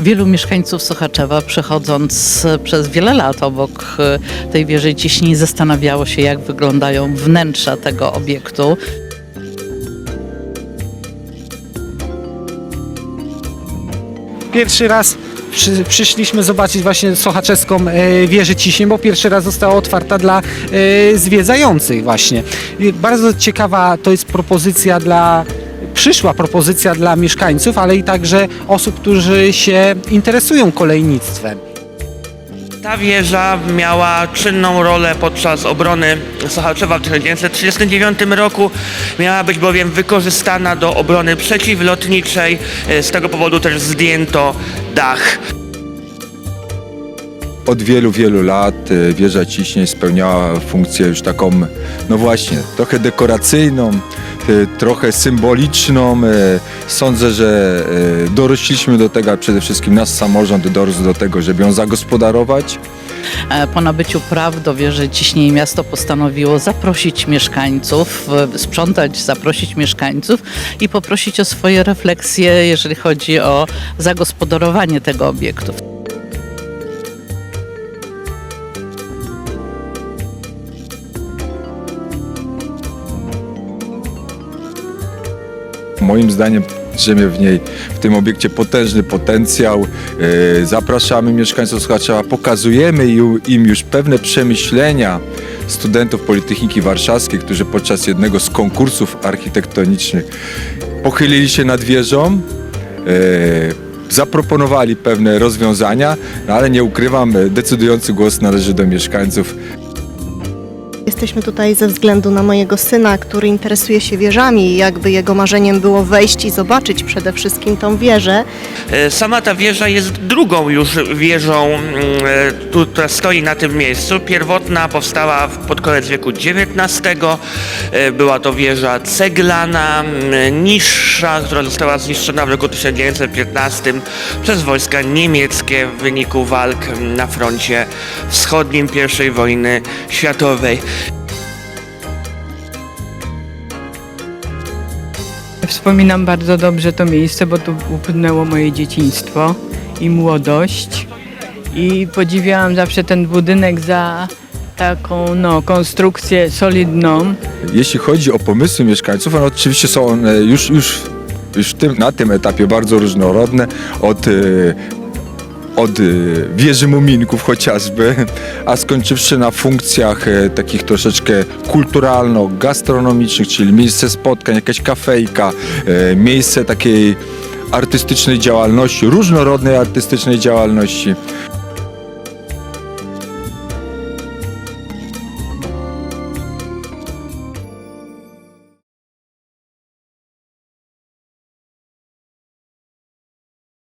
Wielu mieszkańców Sochaczewa przechodząc e, przez wiele lat obok e, tej wieży ciśnień zastanawiało się, jak wyglądają wnętrza tego obiektu. Pierwszy raz przy, przyszliśmy zobaczyć właśnie sochaczewską e, wieżę ciśnień, bo pierwszy raz została otwarta dla e, zwiedzających właśnie. I bardzo ciekawa to jest propozycja dla przyszła propozycja dla mieszkańców, ale i także osób, którzy się interesują kolejnictwem. Ta wieża miała czynną rolę podczas obrony Sochaczewa w 1939 roku. Miała być bowiem wykorzystana do obrony przeciwlotniczej. Z tego powodu też zdjęto dach. Od wielu, wielu lat e, wieża ciśnień spełniała funkcję już taką, no właśnie, trochę dekoracyjną, trochę symboliczną. E, Sądzę, że e, dorośliśmy do tego, a przede wszystkim nasz samorząd dorósł do tego, żeby ją zagospodarować. E, Po nabyciu praw do wieży ciśnień miasto postanowiło zaprosić mieszkańców, e, sprzątać, zaprosić mieszkańców i poprosić o swoje refleksje, jeżeli chodzi o zagospodarowanie tego obiektu. Moim zdaniem drzemie w niej, w tym obiekcie potężny potencjał. E, Zapraszamy mieszkańców Słuchaczewa, pokazujemy im już pewne przemyślenia studentów Politechniki Warszawskiej, którzy podczas jednego z konkursów architektonicznych pochylili się nad wieżą. e, Zaproponowali pewne rozwiązania, no ale nie ukrywam, decydujący głos należy do mieszkańców. Jesteśmy tutaj ze względu na mojego syna, który interesuje się wieżami i jakby jego marzeniem było wejść i zobaczyć przede wszystkim tą wieżę. E, Sama ta wieża jest drugą już wieżą, mm, e, która stoi na tym miejscu. Pierwotna powstała pod koniec wieku XIX. E, Była to wieża ceglana, mm, niższa, która została zniszczona w roku 1915 przez wojska niemieckie w wyniku walk na froncie wschodnim I wojny światowej. Wspominam bardzo dobrze to miejsce, bo tu upłynęło moje dzieciństwo i młodość. I podziwiałam zawsze ten budynek za taką no, konstrukcję solidną. Jeśli chodzi o pomysły mieszkańców, one oczywiście są one już, już, już tym, na tym etapie bardzo różnorodne. Od, e, od e, wieży muminków chociażby, a skończywszy na funkcjach e, takich troszeczkę kulturalno-gastronomicznych, czyli miejsce spotkań, jakaś kafejka, e, miejsce takiej artystycznej działalności, różnorodnej artystycznej działalności.